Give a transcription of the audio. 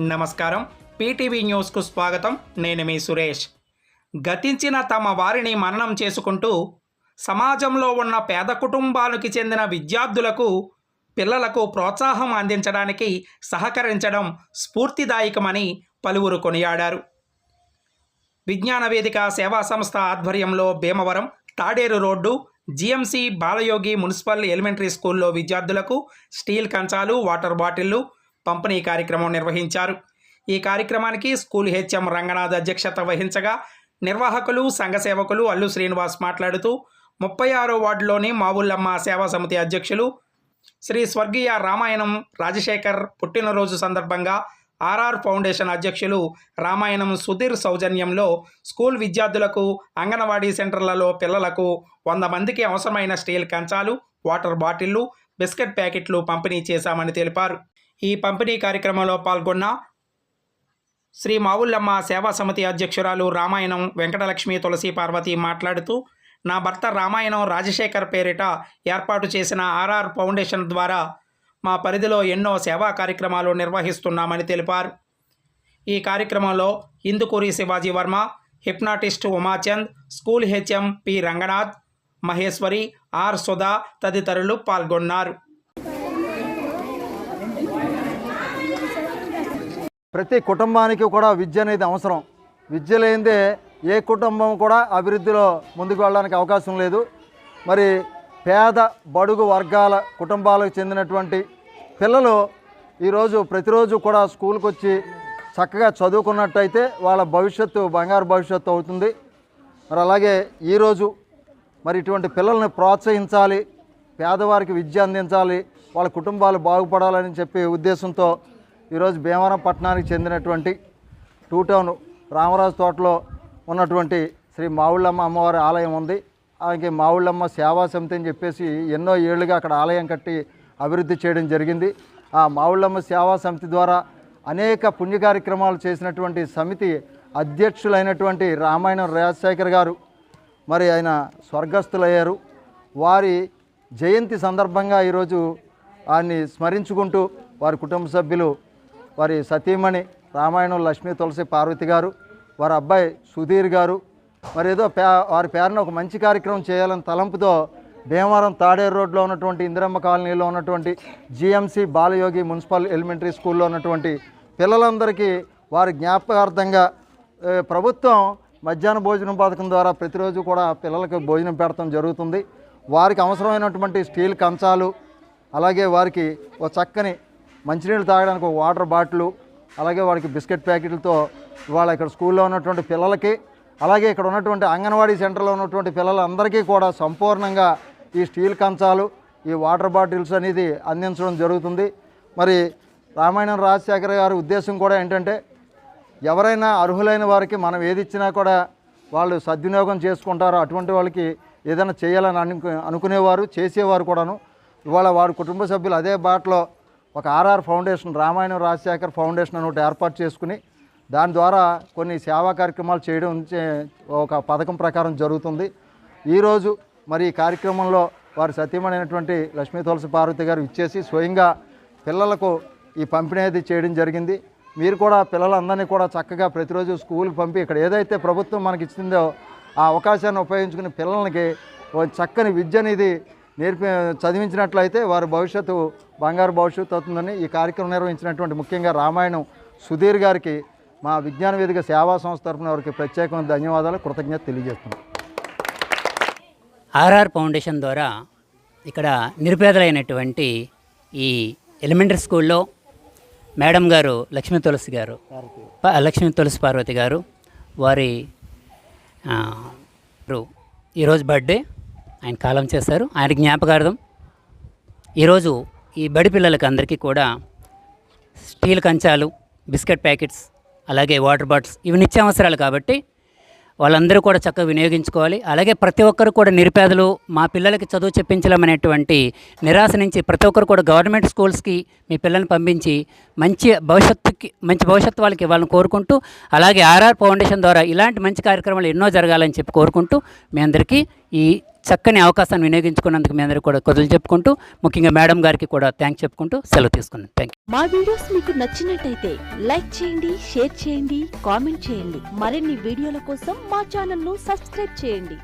నమస్కారం. పీటీవీ న్యూస్కు స్వాగతం. నేను మీ సురేష్. గతించిన తమ వారిని మననం చేసుకుంటూ సమాజంలో ఉన్న పేద కుటుంబాలకు చెందిన విద్యార్థులకు పిల్లలకు ప్రోత్సాహం అందించడానికి సహకరించడం స్ఫూర్తిదాయకమని పలువురు కొనియాడారు. విజ్ఞాన వేదిక సేవా సంస్థ ఆధ్వర్యంలో Bhimavaram Taderu road GMC Balayogi municipal elementary స్కూల్లో విద్యార్థులకు స్టీల్ కంచాలు వాటర్ బాటిళ్ళు పంపిణీ కార్యక్రమం నిర్వహించారు. ఈ కార్యక్రమానికి స్కూల్ హెచ్ఎం రంగనాథ్ అధ్యక్షత వహించగా నిర్వాహకులు సంఘ సేవకులు అల్లు శ్రీనివాస్ మాట్లాడుతూ ముప్పై ఆరో వార్డులోని మావుల్లమ్మ సేవా సమితి అధ్యక్షులు శ్రీ స్వర్గీయ రామాయణం రాజశేఖర్ పుట్టినరోజు సందర్భంగా ఆర్ఆర్ ఫౌండేషన్ అధ్యక్షులు రామాయణం సుధీర్ సౌజన్యంలో స్కూల్ విద్యార్థులకు అంగన్వాడీ సెంటర్లలో పిల్లలకు వంద మందికి అవసరమైన స్టీల్ కంచాలు వాటర్ బాటిళ్ళు బిస్కెట్ ప్యాకెట్లు పంపిణీ చేశామని తెలిపారు. ఈ పంపిణీ కార్యక్రమంలో పాల్గొన్న శ్రీ మావుల్లమ్మ సేవా సమితి అధ్యక్షురాలు రామాయణం వెంకటలక్ష్మి తులసి పార్వతి మాట్లాడుతూ నా భర్త రామాయణం రాజశేఖర్ పేరిట ఏర్పాటు చేసిన ఆర్ఆర్ ఫౌండేషన్ ద్వారా మా పరిధిలో ఎన్నో సేవా కార్యక్రమాలు నిర్వహిస్తున్నామని తెలిపారు. ఈ కార్యక్రమంలో Indukuri Shivaji Varma hypnotist Umachand school HM P Ranganath Maheswari R Sudha తదితరులు పాల్గొన్నారు. ప్రతి కుటుంబానికి కూడా విద్య అనేది అవసరం. విద్య లేనిదే ఏ కుటుంబం కూడా అభివృద్ధిలో ముందుకు వెళ్ళడానికి అవకాశం లేదు. మరి పేద బడుగు వర్గాల కుటుంబాలకు చెందినటువంటి పిల్లలు ఈరోజు ప్రతిరోజు కూడా స్కూల్కి వచ్చి చక్కగా చదువుకున్నట్టయితే వాళ్ళ భవిష్యత్తు బంగారు భవిష్యత్తు అవుతుంది. మరి అలాగే ఈరోజు మరి ఇటువంటి పిల్లల్ని ప్రోత్సహించాలి పేదవారికి విద్య అందించాలి వాళ్ళ కుటుంబాలు బాగుపడాలని చెప్పే ఉద్దేశంతో ఈరోజు భీమవరం పట్టణానికి చెందినటువంటి టూ టౌన్ రామరాజు తోటలో ఉన్నటువంటి శ్రీ మావుళ్ళమ్మ అమ్మవారి ఆలయం ఉంది. అలాగే మావుళ్ళమ్మ సేవా సమితి అని చెప్పేసి ఎన్నో ఏళ్ళుగా అక్కడ ఆలయం కట్టి అభివృద్ధి చేయడం జరిగింది. ఆ మావుళ్ళమ్మ సేవా సమితి ద్వారా అనేక పుణ్య కార్యక్రమాలు చేసినటువంటి సమితి అధ్యక్షులైనటువంటి రామాయణం రాజశేఖర్ గారు మరి ఆయన స్వర్గస్థులయ్యారు. వారి జయంతి సందర్భంగా ఈరోజు ఆయన్ని స్మరించుకుంటూ వారి కుటుంబ సభ్యులు వారి సతీమణి రామాయణం లక్ష్మీ తులసి పార్వతి గారు వారి అబ్బాయి సుధీర్ గారు మరి ఏదో పే వారి పేరున ఒక మంచి కార్యక్రమం చేయాలని తలంపుతో భీమవరం తాడేరు రోడ్లో ఉన్నటువంటి ఇందిరమ్మ కాలనీలో ఉన్నటువంటి జిఎంసి బాలయోగి మున్సిపల్ ఎలిమెంటరీ స్కూల్లో ఉన్నటువంటి పిల్లలందరికీ వారి జ్ఞాపకార్థంగా ప్రభుత్వం మధ్యాహ్న భోజనం పథకం ద్వారా ప్రతిరోజు కూడా పిల్లలకు భోజనం పెడతాం జరుగుతుంది. వారికి అవసరమైనటువంటి స్టీల్ కంచాలు అలాగే వారికి ఒక చక్కని మంచినీళ్ళు తాగడానికి ఒక వాటర్ బాటిల్ అలాగే వాడికి బిస్కెట్ ప్యాకెట్లతో ఇవాళ ఇక్కడ స్కూల్లో ఉన్నటువంటి పిల్లలకి అలాగే ఇక్కడ ఉన్నటువంటి అంగన్వాడీ సెంటర్లో ఉన్నటువంటి పిల్లలందరికీ కూడా సంపూర్ణంగా ఈ స్టీల్ కంచాలు ఈ వాటర్ బాటిల్స్ అనేది అందించడం జరుగుతుంది. మరి రామాయణం రాజశేఖర గారి ఉద్దేశం కూడా ఏంటంటే ఎవరైనా అర్హులైన వారికి మనం ఏది ఇచ్చినా కూడా వాళ్ళు సద్వినియోగం చేసుకుంటారో అటువంటి వాళ్ళకి ఏదైనా చేయాలని అనుకునేవారు చేసేవారు కూడాను. ఇవాళ వారి కుటుంబ సభ్యులు అదే బాటలో ఒక RR foundation Ramayanam Rajasekhar foundation అని ఒకటి ఏర్పాటు చేసుకుని దాని ద్వారా కొన్ని సేవా కార్యక్రమాలు చేయడం చే- ఒక పథకం ప్రకారం జరుగుతుంది. ఈరోజు మరి ఈ కార్యక్రమంలో వారి సత్యమైనటువంటి లక్ష్మీ తులసి పార్వతి గారు ఇచ్చేసి స్వయంగా పిల్లలకు ఈ పంపిణీ అది చేయడం జరిగింది. మీరు కూడా పిల్లలందరినీ కూడా చక్కగా ప్రతిరోజు స్కూల్కి పంపి ఇక్కడ ఏదైతే ప్రభుత్వం మనకి ఇచ్చిందో ఆ అవకాశాన్ని ఉపయోగించుకుని పిల్లలకి చక్కని విద్య అనేది నేర్పి చదివించినట్లయితే వారి భవిష్యత్తు బంగారు భవిష్యత్తు అవుతుందని ఈ కార్యక్రమం నిర్వహించినటువంటి ముఖ్యంగా రామాయణం సుధీర్ గారికి మా విజ్ఞాన వేదిక సేవా సంస్థ తరఫున వారికి ప్రత్యేకమైన ధన్యవాదాలు కృతజ్ఞత తెలియజేస్తున్నాం. ఆర్ఆర్ ఫౌండేషన్ ద్వారా ఇక్కడ నిరుపేదలైనటువంటి ఈ ఎలిమెంటరీ స్కూల్లో మేడం గారు లక్ష్మీ తులసి గారు లక్ష్మీ తులసి పార్వతి గారు వారి ఈరోజు బర్త్డే. ఆయన కాలం చేశారు. ఆయన జ్ఞాపకార్థం ఈరోజు ఈ బడి పిల్లలకి అందరికీ కూడా స్టీల్ కంచాలు బిస్కెట్ ప్యాకెట్స్ అలాగే వాటర్ బాటిల్స్ ఇవి నిత్యావసరాలు కాబట్టి వాళ్ళందరూ కూడా చక్కగా వినియోగించుకోవాలి. అలాగే ప్రతి ఒక్కరు కూడా నిరుపేదలు మా పిల్లలకి చదువు చెప్పించలేమనేటువంటి నిరాశ నుంచి ప్రతి ఒక్కరు కూడా గవర్నమెంట్ స్కూల్స్కి మీ పిల్లల్ని పంపించి మంచి భవిష్యత్తుకి మంచి భవిష్యత్తు వాళ్ళకి ఇవ్వాలని కోరుకుంటూ అలాగే ఆర్ఆర్ ఫౌండేషన్ ద్వారా ఇలాంటి మంచి కార్యక్రమాలు ఎన్నో జరగాలని చెప్పి కోరుకుంటూ మీ అందరికీ ఈ చక్కని అవకాశాన్ని వినియోగించుకున్నందుకు మీ అందరికీ కూడా కొద్దులు చెప్పుకుంటూ ముఖ్యంగా మేడం గారికి కూడా థ్యాంక్స్ చెప్పుకుంటూ సెలవు తీసుకున్నాను. థ్యాంక్ యూ మా వీడియోస్ మీకు నచ్చినట్టయితే లైక్ చేయండి షేర్ చేయండి కామెంట్ చేయండి. మరిన్ని వీడియోల కోసం మా ఛానల్ను సబ్స్క్రైబ్ చేయండి.